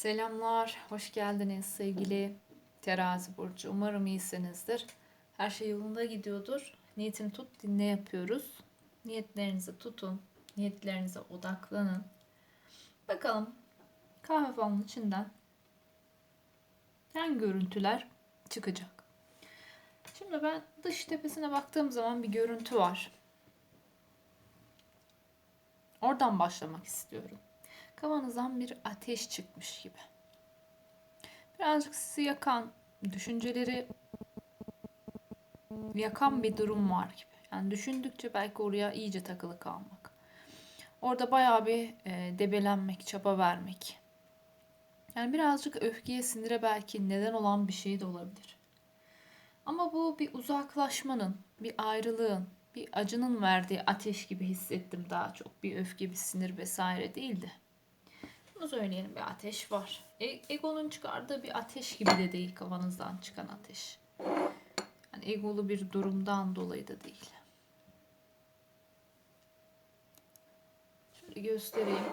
Selamlar, hoş geldiniz sevgili terazi burcu. Umarım iyisinizdir. Her şey yolunda gidiyordur. Niyetini tut, dinle yapıyoruz. Niyetlerinizi tutun, niyetlerinize odaklanın. Bakalım kahve falının içinden hangi görüntüler çıkacak? Şimdi ben dış tepesine baktığım zaman bir görüntü var. Oradan başlamak istiyorum. Kafanızdan bir ateş çıkmış gibi. Birazcık sizi yakan, düşünceleri yakan bir durum var gibi. Yani düşündükçe belki oraya iyice takılı kalmak. Orada bayağı bir e, debelenmek, çaba vermek. Yani birazcık öfkeye, sinire belki neden olan bir şey de olabilir. Ama bu bir uzaklaşmanın, bir ayrılığın, bir acının verdiği ateş gibi hissettim daha çok. Bir öfke, bir sinir vesaire değildi. Bunu söyleyelim bir ateş var. E- egonun çıkardığı bir ateş gibi de değil kafanızdan çıkan ateş. Yani egolu bir durumdan dolayı da değil. Şöyle göstereyim.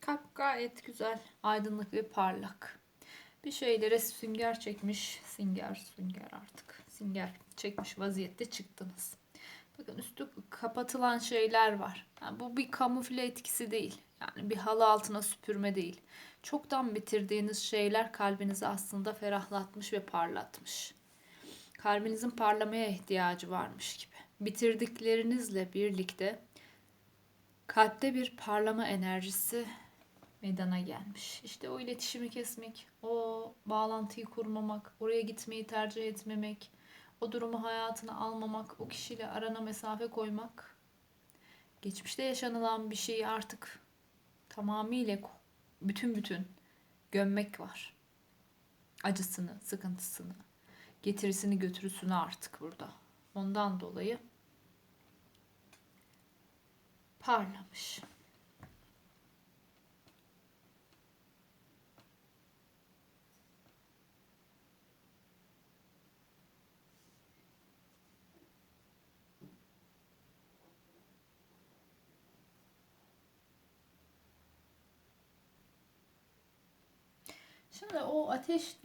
Kalp gayet güzel, aydınlık ve parlak. Bir şeylere sünger çekmiş, singer, sünger artık. Singer çekmiş vaziyette çıktınız. Bakın üstü kapatılan şeyler var. Yani bu bir kamufle etkisi değil. Yani bir halı altına süpürme değil. Çoktan bitirdiğiniz şeyler kalbinizi aslında ferahlatmış ve parlatmış. Kalbinizin parlamaya ihtiyacı varmış gibi. Bitirdiklerinizle birlikte kalpte bir parlama enerjisi meydana gelmiş. İşte o iletişimi kesmek, o bağlantıyı kurmamak, oraya gitmeyi tercih etmemek, o durumu hayatına almamak, o kişiyle arana mesafe koymak, geçmişte yaşanılan bir şeyi artık tamamıyla bütün bütün gömmek var. Acısını, sıkıntısını, getirisini götürüsünü artık burada. Ondan dolayı parlamış. Şimdi o ateş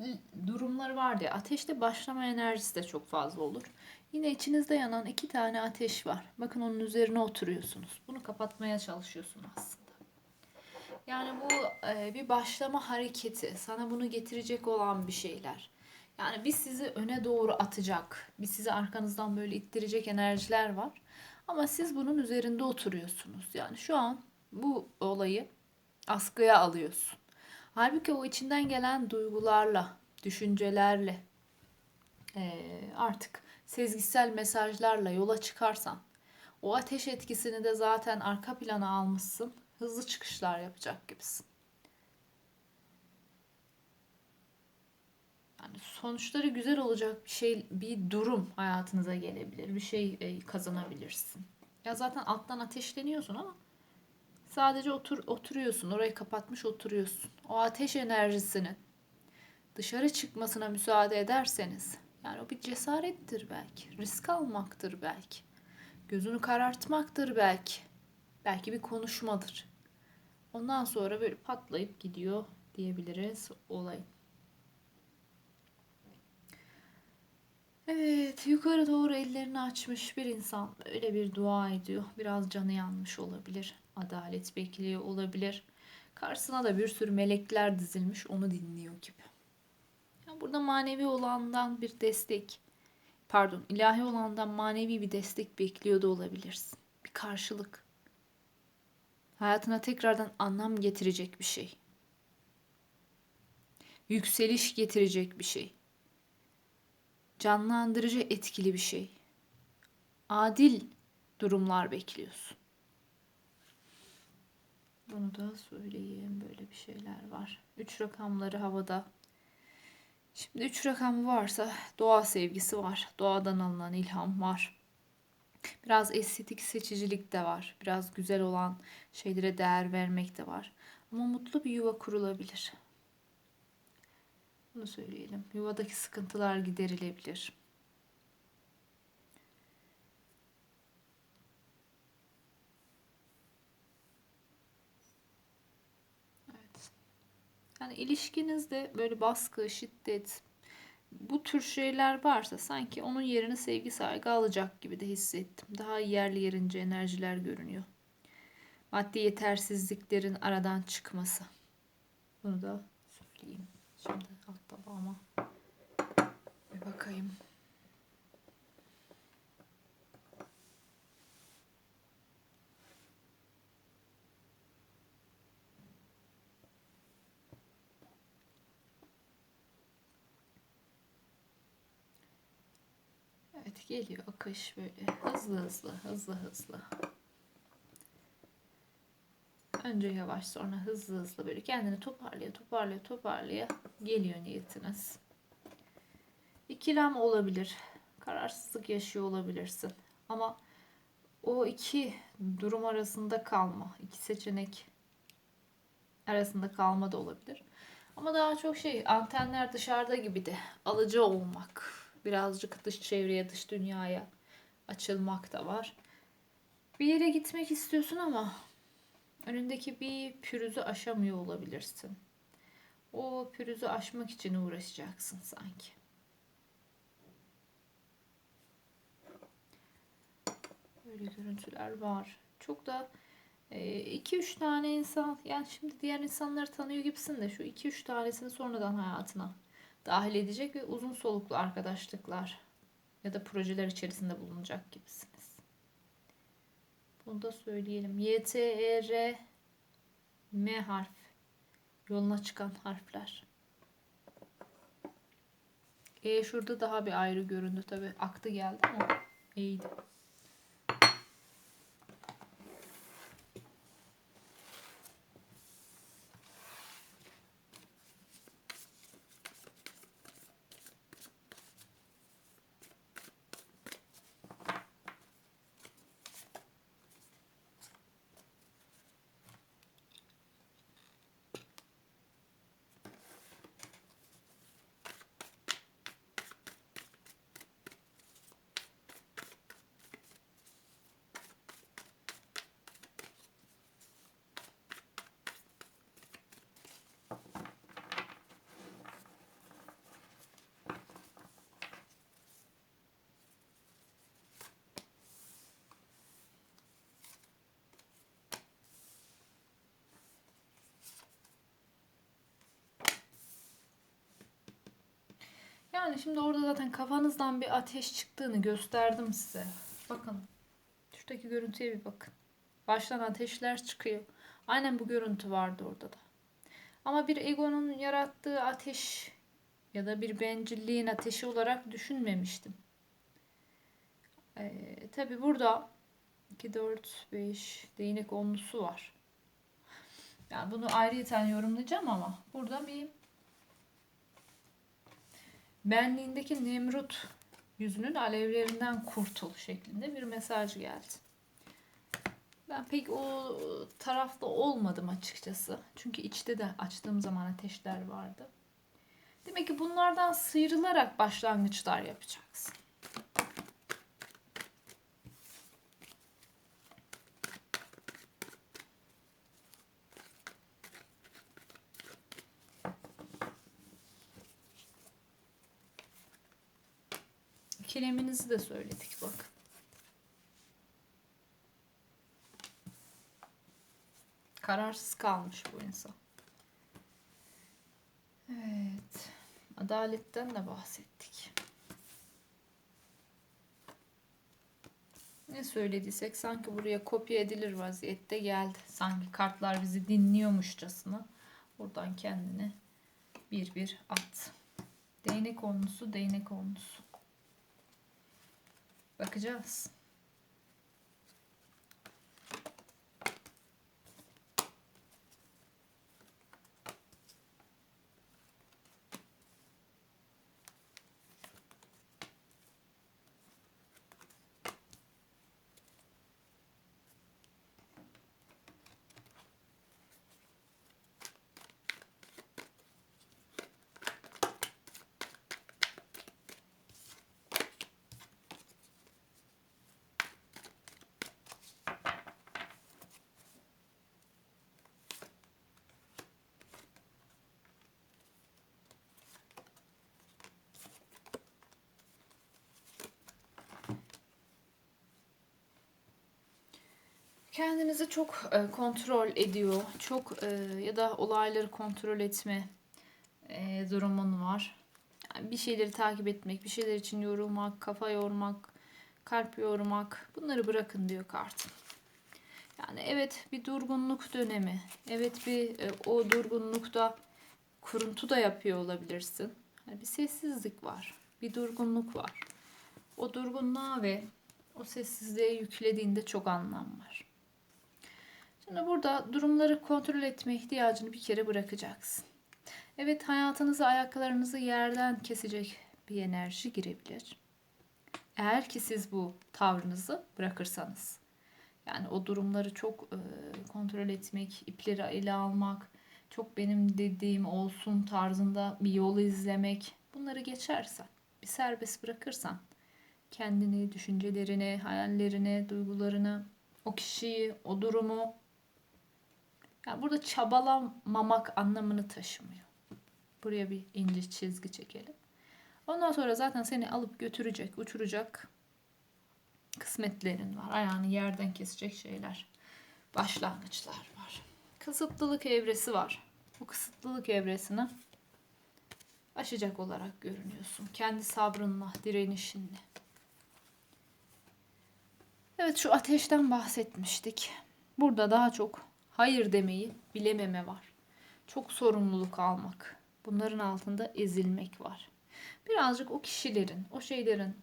durumları vardı ya. Ateşte başlama enerjisi de çok fazla olur. Yine içinizde yanan iki tane ateş var. Bakın onun üzerine oturuyorsunuz. Bunu kapatmaya çalışıyorsun aslında. Yani bu e, bir başlama hareketi. Sana bunu getirecek olan bir şeyler. Yani bir sizi öne doğru atacak. Bir sizi arkanızdan böyle ittirecek enerjiler var. Ama siz bunun üzerinde oturuyorsunuz. Yani şu an bu olayı askıya alıyorsun. Halbuki o içinden gelen duygularla, düşüncelerle, e, artık sezgisel mesajlarla yola çıkarsan, o ateş etkisini de zaten arka plana almışsın, hızlı çıkışlar yapacak gibisin. Yani sonuçları güzel olacak bir şey, bir durum hayatınıza gelebilir, bir şey e, kazanabilirsin. Ya zaten alttan ateşleniyorsun ama Sadece otur oturuyorsun. Orayı kapatmış oturuyorsun. O ateş enerjisinin dışarı çıkmasına müsaade ederseniz yani o bir cesarettir belki. Risk almaktır belki. Gözünü karartmaktır belki. Belki bir konuşmadır. Ondan sonra böyle patlayıp gidiyor diyebiliriz olay. Evet, yukarı doğru ellerini açmış bir insan öyle bir dua ediyor. Biraz canı yanmış olabilir adalet bekliyor olabilir. Karşısına da bir sürü melekler dizilmiş onu dinliyor gibi. Yani burada manevi olandan bir destek, pardon ilahi olandan manevi bir destek bekliyor da olabilirsin. Bir karşılık. Hayatına tekrardan anlam getirecek bir şey. Yükseliş getirecek bir şey. Canlandırıcı etkili bir şey. Adil durumlar bekliyorsun. Bunu da söyleyeyim. Böyle bir şeyler var. Üç rakamları havada. Şimdi üç rakamı varsa doğa sevgisi var. Doğadan alınan ilham var. Biraz estetik seçicilik de var. Biraz güzel olan şeylere değer vermek de var. Ama mutlu bir yuva kurulabilir. Bunu söyleyelim. Yuvadaki sıkıntılar giderilebilir. Yani ilişkinizde böyle baskı, şiddet, bu tür şeyler varsa sanki onun yerini sevgi saygı alacak gibi de hissettim. Daha yerli yerince enerjiler görünüyor. Maddi yetersizliklerin aradan çıkması. Bunu da söyleyeyim. Şimdi alt tabağıma bir bakayım. Evet geliyor akış böyle hızlı hızlı hızlı hızlı. Önce yavaş sonra hızlı hızlı böyle kendini toparlaya toparlaya toparlaya geliyor niyetiniz. İkilem olabilir. Kararsızlık yaşıyor olabilirsin. Ama o iki durum arasında kalma, iki seçenek arasında kalma da olabilir. Ama daha çok şey antenler dışarıda gibi de alıcı olmak, birazcık dış çevreye, dış dünyaya açılmak da var. Bir yere gitmek istiyorsun ama önündeki bir pürüzü aşamıyor olabilirsin. O pürüzü aşmak için uğraşacaksın sanki. Böyle görüntüler var. Çok da 2-3 tane insan yani şimdi diğer insanları tanıyor gibisin de şu 2-3 tanesini sonradan hayatına dahil edecek ve uzun soluklu arkadaşlıklar ya da projeler içerisinde bulunacak gibisiniz. Bunu da söyleyelim. Y, T, E, M harf. Yoluna çıkan harfler. E şurada daha bir ayrı göründü tabi. Aktı geldi ama iyiydi. Yani şimdi orada zaten kafanızdan bir ateş çıktığını gösterdim size. Bakın. Şuradaki görüntüye bir bakın. Baştan ateşler çıkıyor. Aynen bu görüntü vardı orada da. Ama bir egonun yarattığı ateş ya da bir bencilliğin ateşi olarak düşünmemiştim. Ee, Tabi burada 2, 4, 5 değnek onlusu var. Yani bunu ayrıyeten yorumlayacağım ama burada bir benliğindeki Nemrut yüzünün alevlerinden kurtul şeklinde bir mesaj geldi. Ben pek o tarafta olmadım açıkçası. Çünkü içte de açtığım zaman ateşler vardı. Demek ki bunlardan sıyrılarak başlangıçlar yapacaksın. İkileminizi de söyledik bak. Kararsız kalmış bu insan. Evet. Adaletten de bahsettik. Ne söylediysek sanki buraya kopya edilir vaziyette geldi. Sanki kartlar bizi dinliyormuşçasına. Buradan kendini bir bir at. Değnek onlusu, değnek onlusu. Bakacağız. Kendinizi çok e, kontrol ediyor. Çok e, ya da olayları kontrol etme e, durumun var. Bir şeyleri takip etmek, bir şeyler için yorulmak, kafa yormak, kalp yormak bunları bırakın diyor kartım. Yani evet bir durgunluk dönemi. Evet bir e, o durgunlukta kuruntu da yapıyor olabilirsin. Yani bir sessizlik var. Bir durgunluk var. O durgunluğa ve o sessizliğe yüklediğinde çok anlam var. Şimdi burada durumları kontrol etme ihtiyacını bir kere bırakacaksın. Evet hayatınıza ayaklarınızı yerden kesecek bir enerji girebilir. Eğer ki siz bu tavrınızı bırakırsanız. Yani o durumları çok e, kontrol etmek, ipleri ele almak, çok benim dediğim olsun tarzında bir yolu izlemek bunları geçersen, bir serbest bırakırsan kendini, düşüncelerini, hayallerini, duygularını, o kişiyi, o durumu yani burada çabalamamak anlamını taşımıyor. Buraya bir ince çizgi çekelim. Ondan sonra zaten seni alıp götürecek, uçuracak kısmetlerin var. Ayağını yerden kesecek şeyler, başlangıçlar var. Kısıtlılık evresi var. Bu kısıtlılık evresini aşacak olarak görünüyorsun. Kendi sabrınla, direnişinle. Evet şu ateşten bahsetmiştik. Burada daha çok hayır demeyi bilememe var. Çok sorumluluk almak. Bunların altında ezilmek var. Birazcık o kişilerin, o şeylerin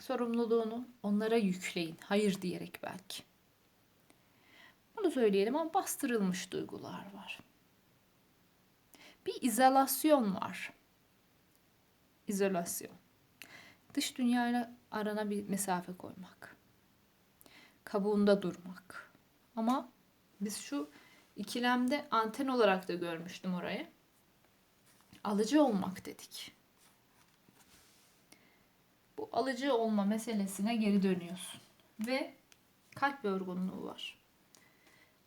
sorumluluğunu onlara yükleyin. Hayır diyerek belki. Bunu söyleyelim ama bastırılmış duygular var. Bir izolasyon var. İzolasyon. Dış dünyayla arana bir mesafe koymak. Kabuğunda durmak. Ama biz şu ikilemde anten olarak da görmüştüm orayı. Alıcı olmak dedik. Bu alıcı olma meselesine geri dönüyorsun. Ve kalp yorgunluğu var.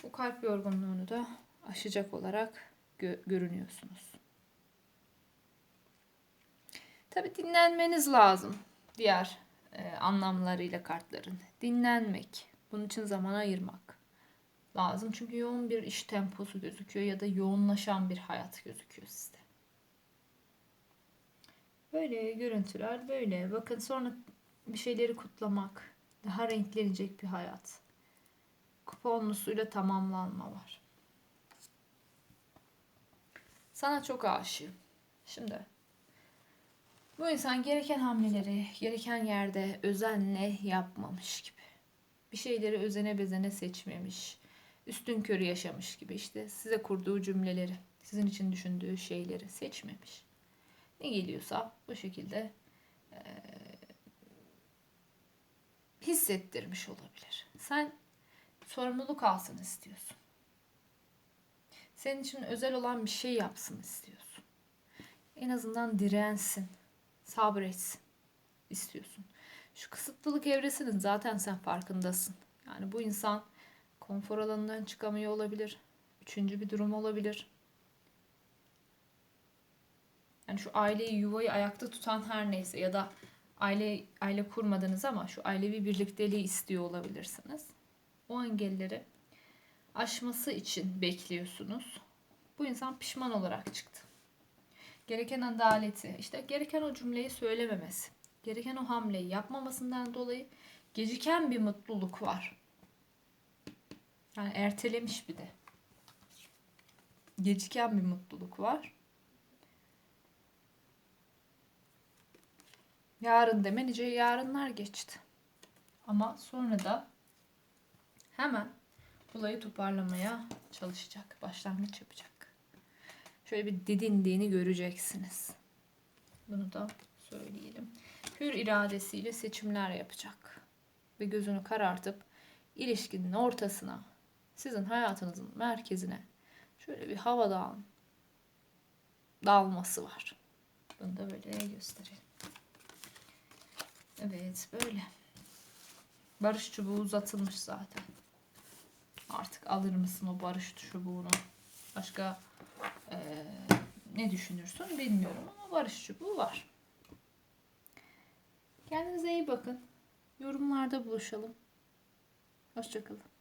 Bu kalp yorgunluğunu da aşacak olarak gö- görünüyorsunuz. Tabi dinlenmeniz lazım. Diğer e, anlamlarıyla kartların. Dinlenmek. Bunun için zaman ayırmak lazım. Çünkü yoğun bir iş temposu gözüküyor ya da yoğunlaşan bir hayat gözüküyor sizde. Böyle görüntüler böyle. Bakın sonra bir şeyleri kutlamak. Daha renklenecek bir hayat. Kuponlusuyla tamamlanma var. Sana çok aşığım. Şimdi bu insan gereken hamleleri gereken yerde özenle yapmamış gibi. Bir şeyleri özene bezene seçmemiş. Üstün körü yaşamış gibi işte size kurduğu cümleleri, sizin için düşündüğü şeyleri seçmemiş. Ne geliyorsa bu şekilde e, hissettirmiş olabilir. Sen sorumluluk alsın istiyorsun. Senin için özel olan bir şey yapsın istiyorsun. En azından dirensin, sabretsin istiyorsun. Şu kısıtlılık evresinin zaten sen farkındasın. Yani bu insan konfor alanından çıkamıyor olabilir. Üçüncü bir durum olabilir. Yani şu aileyi, yuvayı ayakta tutan her neyse ya da aile aile kurmadınız ama şu ailevi birlikteliği istiyor olabilirsiniz. O engelleri aşması için bekliyorsunuz. Bu insan pişman olarak çıktı. Gereken adaleti, işte gereken o cümleyi söylememesi, gereken o hamleyi yapmamasından dolayı geciken bir mutluluk var. Yani ertelemiş bir de. Geciken bir mutluluk var. Yarın deme yarınlar geçti. Ama sonra da hemen olayı toparlamaya çalışacak. Başlangıç yapacak. Şöyle bir didindiğini göreceksiniz. Bunu da söyleyelim. Hür iradesiyle seçimler yapacak. Ve gözünü karartıp ilişkinin ortasına, sizin hayatınızın merkezine şöyle bir havadan dalması var. Bunu da böyle göstereyim. Evet böyle. Barış çubuğu uzatılmış zaten. Artık alır mısın o barış çubuğunu? Başka e, ne düşünürsün bilmiyorum ama barış çubuğu var. Kendinize iyi bakın. Yorumlarda buluşalım. Hoşçakalın.